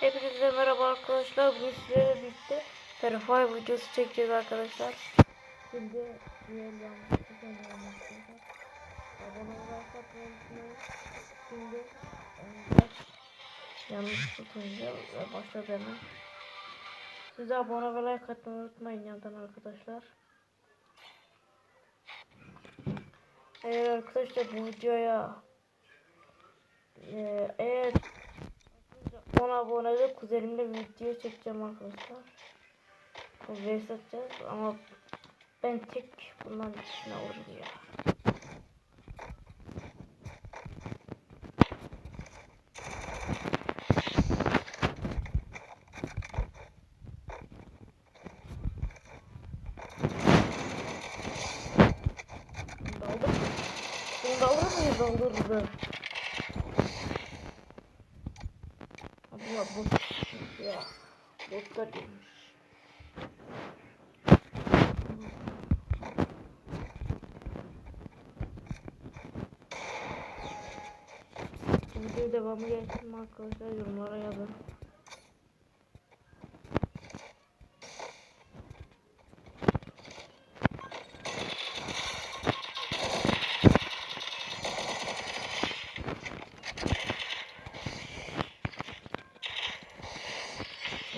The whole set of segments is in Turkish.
Hepinize merhaba arkadaşlar. Bugün sizlerle birlikte Verify videosu çekeceğiz arkadaşlar. Şimdi arkadaşlar. Abone olmayı unutmayın. Şimdi e, yanlış tutunca başladı hemen. Siz de abone ve like atmayı unutmayın yandan arkadaşlar. Eğer arkadaşlar bu videoya e, eğer 10 abonede kuzenimle video çekeceğim arkadaşlar. Vs atacağız ama ben tek bundan içine alırım ya. Daldır. Bunu daldır mıyız? Daldırdı. Abi ya bot ya. Botlar gelmiş. Video devamı gelsin mi arkadaşlar yorumlara yazın.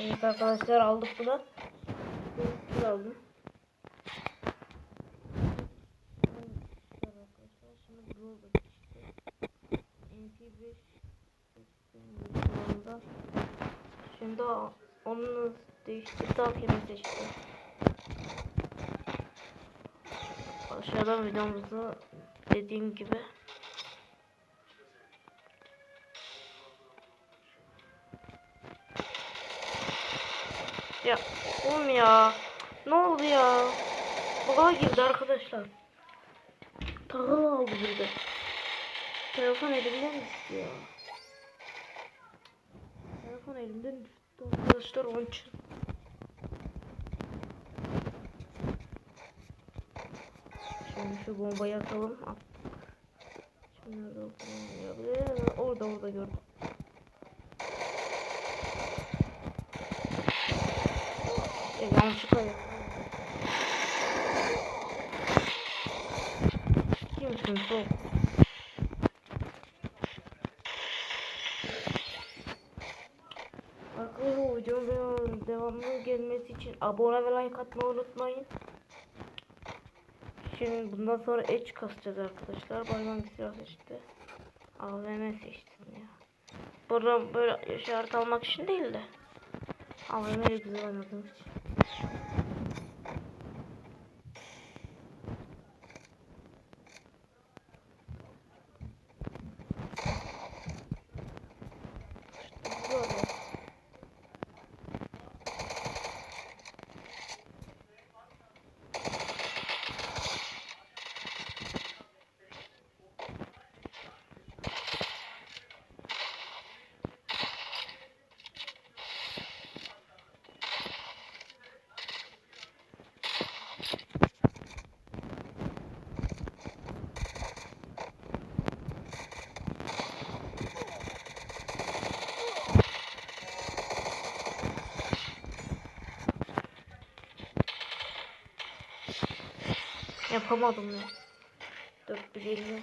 Evet arkadaşlar aldık bunu. Bir aldım. Şimdi bu MP5 şu anda. Şimdi onu değişti. Daha kendi seçti. Aşağıdan videomuzu dediğim gibi Ya oğlum ya. Ne oldu ya? Baba girdi arkadaşlar. Tahıl aldı burada. Telefon elimden düştü ya. Telefon elimden düştü arkadaşlar onun için. Şimdi şu bombayı atalım. At. Şimdi nerede olduğunu Orada orada gördüm. Yanlışlıkla. Kimsin çok? Arkadaşlar videonun devamlı gelmesi için abone ve like atmayı unutmayın. Şimdi bundan sonra edge kasacağız arkadaşlar. Bayram silah seçti. AVM seçtim ya. Burada böyle işaret almak için değil de. AVM'yi güzel oynadığım için. Yapamadım ya. Dört bir elli.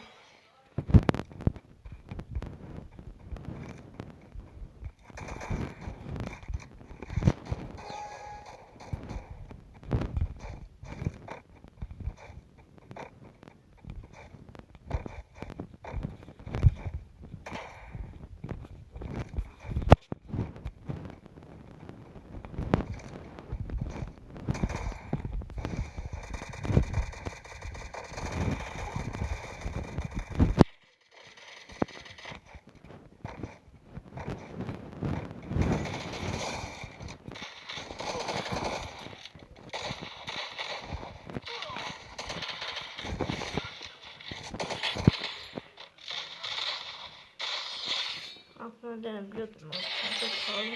Aslında denebiliyordum. Aslında çok pahalı.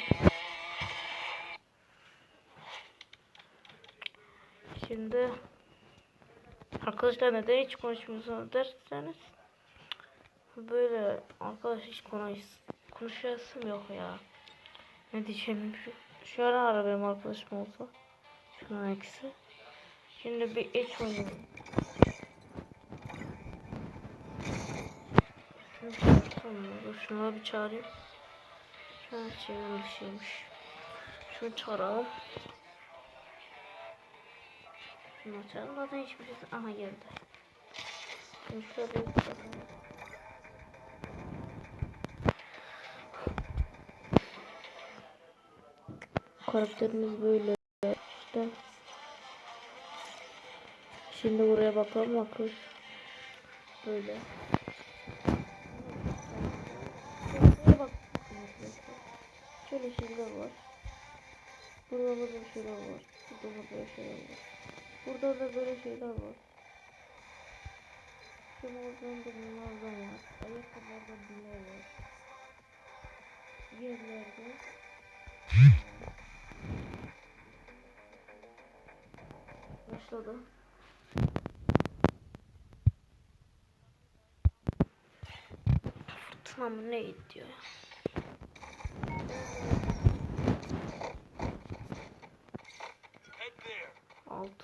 Şimdi arkadaşlar neden hiç konuşmuyorsunuz derseniz böyle arkadaş hiç konuş konuşasım yok ya. Ne diyeceğim şu, şu an ara benim arkadaşım olsa. Şunun ikisi. Şimdi bir iç oynayalım. Mı? Dur bir çağırayım. Şu an çevrim dışıymış. Şunu çağıralım. Şunu açalım. Zaten hiçbir şey... Aha geldi. Şimdi şöyle bir. Karakterimiz böyle işte. Şimdi buraya bakalım bakın. Böyle. Şuraya bak. Şöyle şeyler var. Burada da böyle şeyler var. Burada da böyle şeyler var. Burada da böyle şeyler var. Şunlardan da bunlardan var. Ayakkabılardan bunlar var. Yerlerde Başladı. Fırtına mı ne diyor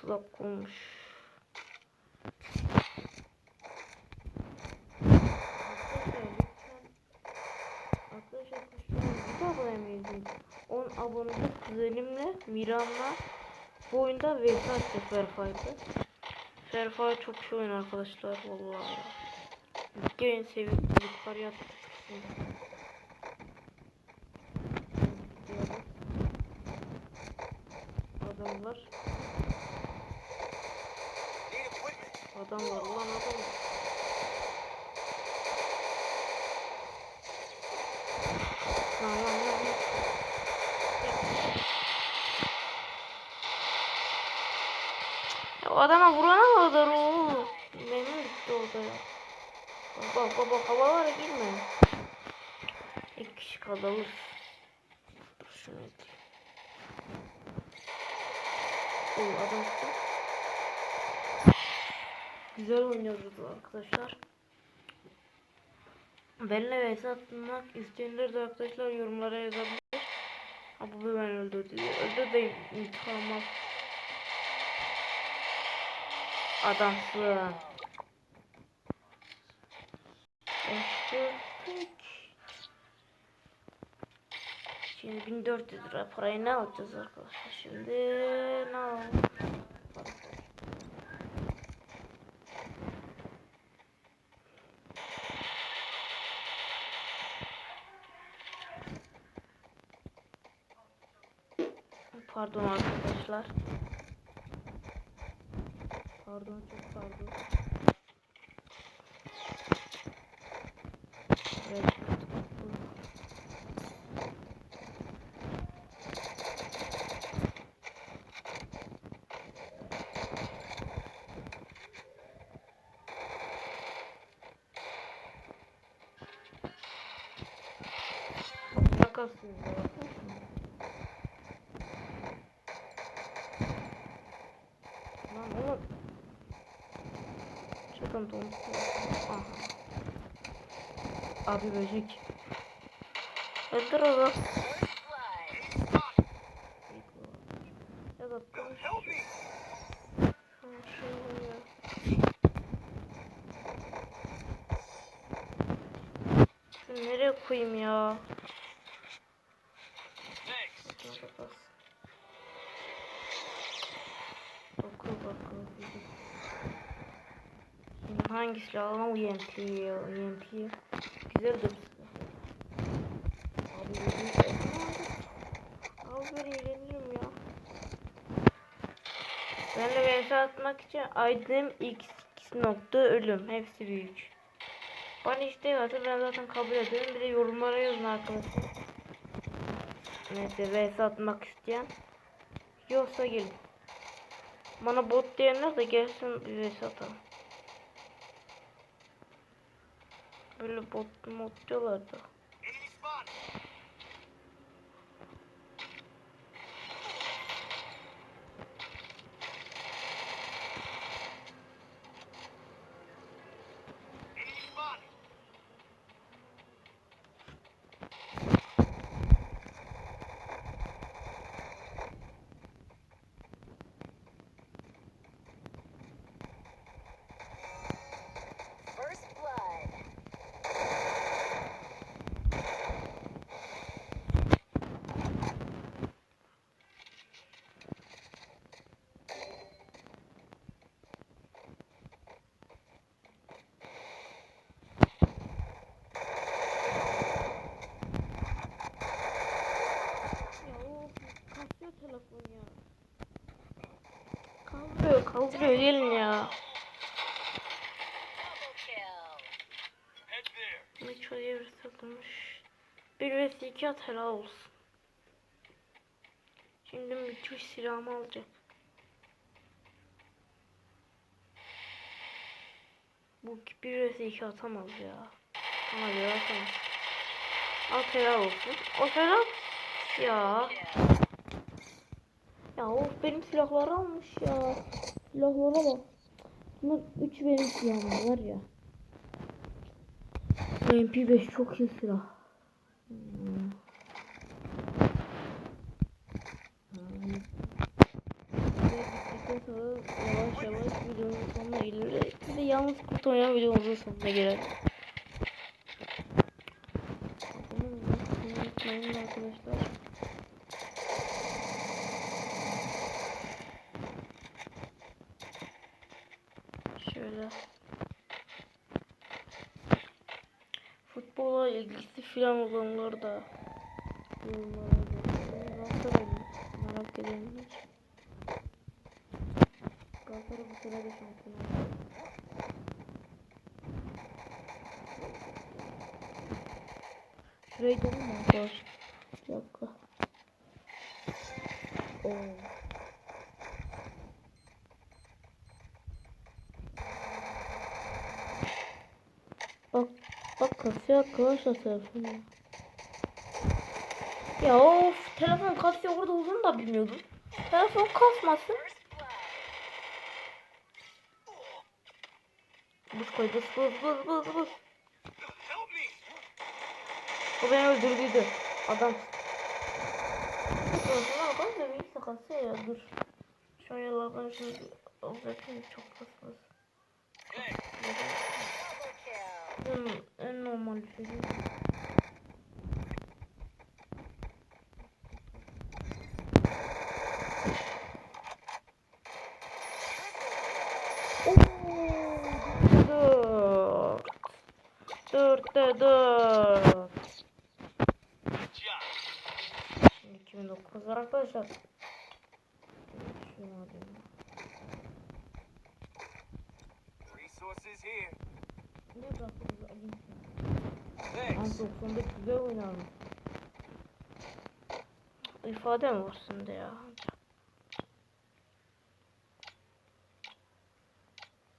6 dakika olmuş. Arkadaşlar bir abone miydin? 10 abonelik kuzenimle Miran'la bu oyunda vs atacak Fairfight'ı. Fairfight çok şey oyun arkadaşlar vallahi. Gelin sevip yukarıya attık. Adamlar Adam var ulan adam var. Lan lan lan. Ya adama vurana kadar o. Benim gitti orada ya. Bak bak bak havalara girme. İki kişi kaldı alır. Dur şunu edeyim. Oo adam gitti. Güzel oynuyoruz arkadaşlar. Benimle vs atmak isteyenler de arkadaşlar yorumlara yazabilir. Ha bu ben öldürdü diyor. Öldü de intikam al. Adamsın. Öldürdük. Şimdi 1400 lira parayı ne alacağız arkadaşlar? Şimdi ne alalım? Pardon arkadaşlar. Pardon çok pardon. Evet. Şakasın ya. Lan oğlum. Şuradan don. Aha. Abi böcek. Öldür onu. Ya da konuş. Nereye koyayım ya? Hangisi alalım? UMP, UMP. Güzel de bir silah. Abi. Abi böyle eğlenirim ya. Ben de vs atmak için item x nokta ölüm. Hepsi büyük. Bana işte varsa ben zaten kabul ederim. Bir de yorumlara yazın arkadaşlar. Neyse vs atmak isteyen. Yoksa gelin. Bana bot diyenler de gelsin vs atalım. Böyle bot mod diyorlar saldırıyor gelin ya. Mitchell diye bir takılmış. Bir vs 2 at helal olsun. Şimdi Mitchell silahımı alacak. Bu bir vs 2 atamaz ya. Bana göre atamaz. At helal olsun. O helal. Ya. Ya of benim silahları almış ya. Silahlara bak. Bunlar 3 benim silahım var ya. MP5 çok iyi silah. Hmm. Yavaş yavaş videonun sonuna geliyoruz. Bir de yalnız kurt oynayan videomuzun sonuna gelelim. Abone olmayı unutmayın arkadaşlar. Şöyle. Futbola ilgisi filan olanlar da merak edenler. Galatasaray bu sene de şampiyon oldu. Şuraya gidelim mi arkadaşlar? Bir dakika. Oo. Bak bak kasıyor arkadaşlar telefonu. Ya of telefon kasıyor orada olduğunu da bilmiyordum. Telefon kasmasın. Buz koy buz buz buz buz buz. O beni öldürdüydü. Adam. Bak da bir kasıyor ya dur. Şu an yalandan şunu alacaktım çok kasmaz. Thanks. Normal bir şey. Dörtte dört. Good job. Şimdi 2009 var arkadaşlar. Resources here. 90'da güzel oynanmış. İfade mi var sende ya?